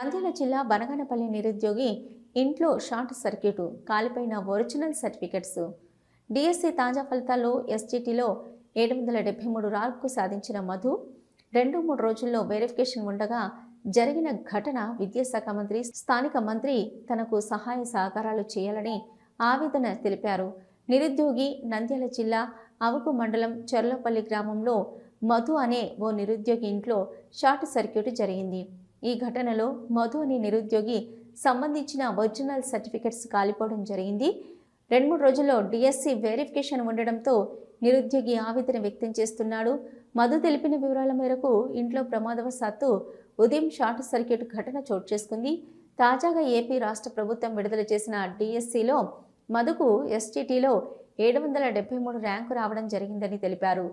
నంద్యాల జిల్లా బనగానపల్లి నిరుద్యోగి ఇంట్లో షార్ట్ సర్క్యూటు కాలిపోయిన ఒరిజినల్ సర్టిఫికెట్స్. డిఎస్సి తాజా ఫలితాల్లో ఎస్జిటిలో ఏడు వందల డెబ్బై మూడు రాల్కు సాధించిన మధు. రెండు మూడు రోజుల్లో వెరిఫికేషన్ ఉండగా జరిగిన ఘటన విద్యాశాఖ మంత్రి స్థానిక మంత్రి తనకు సహాయ సహకారాలు చేయాలని ఆవేదన తెలిపారు. నిరుద్యోగి నంద్యాల జిల్లా అవకు మండలం చెర్లపల్లి గ్రామంలో మధు అనే ఓ నిరుద్యోగి ఇంట్లో షార్ట్ సర్క్యూట్ జరిగింది. ఈ ఘటనలో మధు అనే నిరుద్యోగి సంబంధించిన ఒరిజినల్ సర్టిఫికెట్స్ కాలిపోవడం జరిగింది. రెండు మూడు రోజుల్లో డిఎస్సి వెరిఫికేషన్ ఉండడంతో నిరుద్యోగి ఆవేదన వ్యక్తం చేస్తున్నాడు. మధు తెలిపిన వివరాల మేరకు ఇంట్లో ప్రమాదవశాత్తు ఉదయం షార్ట్ సర్క్యూట్ ఘటన చోటు చేసుకుంది. తాజాగా ఏపీ రాష్ట్ర ప్రభుత్వం విడుదల చేసిన డిఎస్సిలో మధుకు ఎస్టీటీలో ఏడు వందల డెబ్బై మూడు ర్యాంకు రావడం జరిగిందని తెలిపారు.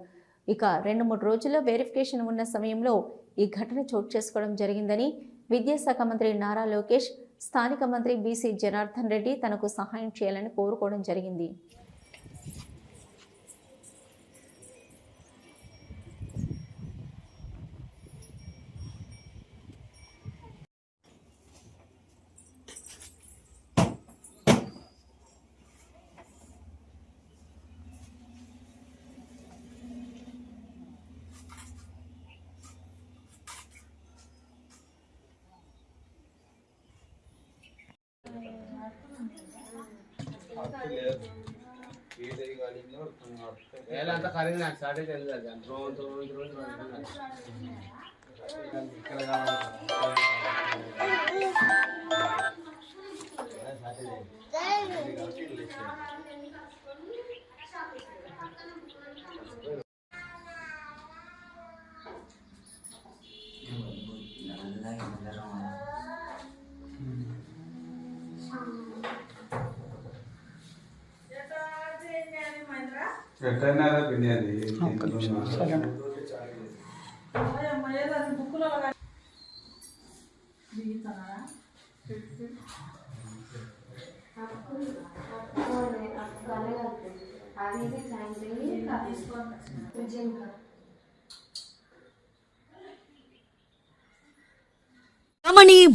ఇక రెండు మూడు రోజుల్లో వెరిఫికేషన్ ఉన్న సమయంలో ఈ ఘటన చోటు చేసుకోవడం జరిగిందని విద్యాశాఖ మంత్రి నారా లోకేష్ స్థానిక మంత్రి బీసీ జనార్దన్ రెడ్డి తనకు సహాయం చేయాలని కోరుకోవడం జరిగింది. వేల అంతా ఖరీదు నాకు స్టార్ట్ అయితే తెలియదు అది అంత రోజు రోజు రోజు రోజు ఇక్కడ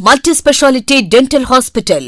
multi speciality dental hospital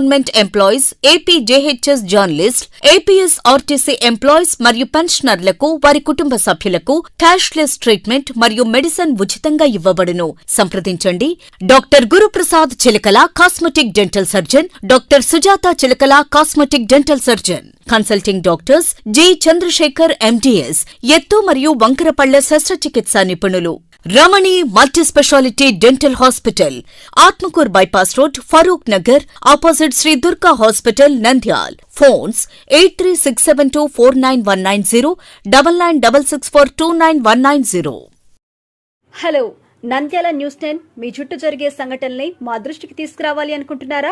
employees AP JHS journalist APS RTC employees మరియు పెన్షనర్లకు వారి కుటుంబ సభ్యులకు క్యాష్లెస్ ట్రీట్మెంట్ మరియు మెడిసిన్ ఉచితంగా ఇవ్వబడును. సంప్రదించండి. Doctor Guruprasad Chilakala cosmetic dental surgeon doctor Sujatha Chilakala cosmetic dental surgeon. Consulting doctors G Chandrasekhar MDS ఎత్తు మరియు వంకరపళ్ళ శస్త్రచికిత్స నిపుణులు. Ramani multi speciality dental hospital Atmakur bypass road Farooq Nagar opposite Shri Durga hospital Nandyal. Phones eight three six seven two four nine one nine zero double nine double six four two nine one nine zero. Hello Nandyala news ten మీ చుట్టూ జరిగే సంఘటనల్ని మా దృష్టికి తీసుకురావాలి అనుకుంటున్నారా?